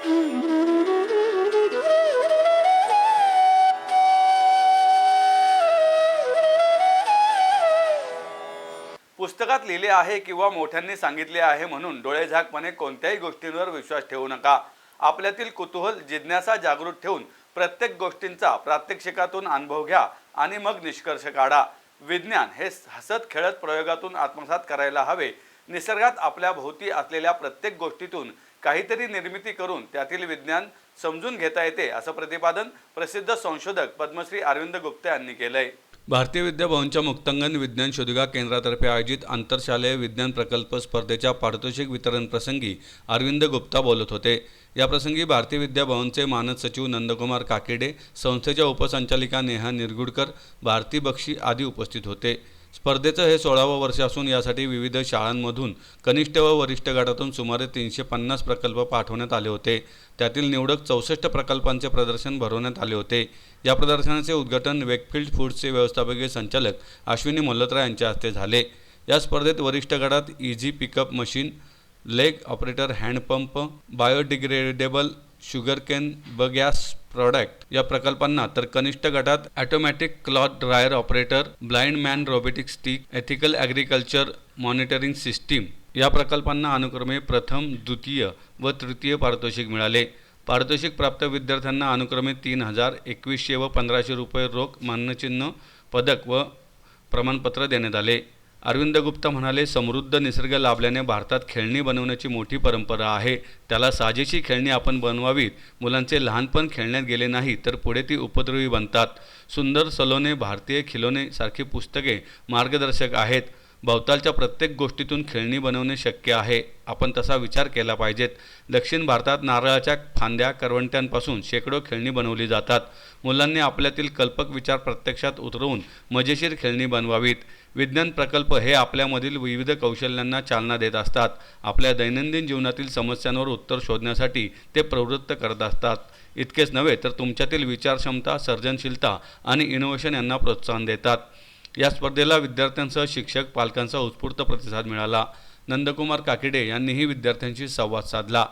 पुस्तकात लिहिले आहे किंवा मोठ्यांनी सांगितले आहे म्हणून डोळेझाकपणे कोणत्याही गोष्टींवर विश्वास ठेवू नका. आपल्यातील कुतूहल जिज्ञासा जागृत ठेवून प्रत्येक गोष्टींचा प्रात्यक्षिकातून अनुभव घ्या आणि मग निष्कर्ष काढा. विज्ञान हे हसत खेळत प्रयोगातून आत्मसात करायला हवे. निसर्गात आपल्या भोवती असलेल्या प्रत्येक गोष्टीतून काहीतरी निर्मिती करून त्यातील विज्ञान समजून घेता येते असं प्रतिपादन प्रसिद्ध संशोधक पद्मश्री अरविंद गुप्ते यांनी केलंय. भारतीय विद्याभवनच्या मुक्तांगण विज्ञान शोधिका केंद्रातर्फे आयोजित आंतरशालेय विज्ञान प्रकल्प स्पर्धेच्या पारितोषिक वितरण प्रसंगी अरविंद गुप्ता बोलत होते. याप्रसंगी भारतीय विद्याभवनचे मानद सचिव नंदकुमार काकेडे संस्थेच्या उपसंचालिका नेहा निरगुडकर भारती बक्षी आदी उपस्थित होते. स्पर्धेचं हे सोळावं वर्ष असून यासाठी विविध शाळांमधून कनिष्ठ व वरिष्ठ गटातून सुमारे तीनशे पन्नास प्रकल्प पाठवण्यात आले होते. त्यातील निवडक चौसष्ट प्रकल्पांचे प्रदर्शन भरवण्यात आले होते. या प्रदर्शनाचे उद्घाटन वेकफिल्ड फूड्सचे व्यवस्थापकीय संचालक अश्विनी मोल्लत्रा यांच्या हस्ते झाले. या स्पर्धेत वरिष्ठ गटात easy pickup machine leg operator handpump biodegradable sugarcane bagasse product या प्रकल्पांना तर कनिष्ठ गटात automatic cloth dryer operator blind man robotic stick ethical agriculture monitoring system या प्रकल्पांना अनुक्रमे प्रथम द्वितीय व तृतीय पारितोषिक मिळाले. पारितोषिक प्राप्त विद्यार्थ्यांना अनुक्रमे तीन हजार एकवीसशे व पंधराशे रुपये रोख मानचिन्ह पदक व प्रमाणपत्र देण्यात आले. अरविंद गुप्ता म्हणाले समृद्ध निसर्ग लाभल्याने भारतात खेळणी बनवण्याची मोठी परंपरा आहे. त्याला साजेशी खेळणी आपण बनवावीत. मुलांचे लहानपण खेळण्यात गेले नाही तर पुढे ती उपद्रवी बनतात. सुंदर सलोने भारतीय खिलोने सारखी पुस्तके मार्गदर्शक आहेत. भवतालच्या प्रत्येक गोष्टीतून खेळणी बनवणे शक्य आहे. आपण तसा विचार केला पाहिजेत. दक्षिण भारतात नारळाच्या फांद्या करवंट्यांपासून शेकडो खेळणी बनवली जातात. मुलांनी आपल्यातील कल्पक विचार प्रत्यक्षात उतरवून मजेशीर खेळणी बनवावीत. विज्ञान प्रकल्प हे आपल्यामधील विविध कौशल्यांना चालना देत असतात. आपल्या दैनंदिन जीवनातील समस्यांवर उत्तर शोधण्यासाठी ते प्रवृत्त करत असतात. इतकेच नव्हे तर तुमच्यातील विचारक्षमता सर्जनशीलता आणि इनोव्हेशन यांना प्रोत्साहन देतात. या स्पर्धेला विद्यार्थ्यांसह शिक्षक पालकांचा उत्स्फूर्त प्रतिसाद मिळाला. नंदकुमार काकिडे यांनीही विद्यार्थ्यांशी संवाद साधला.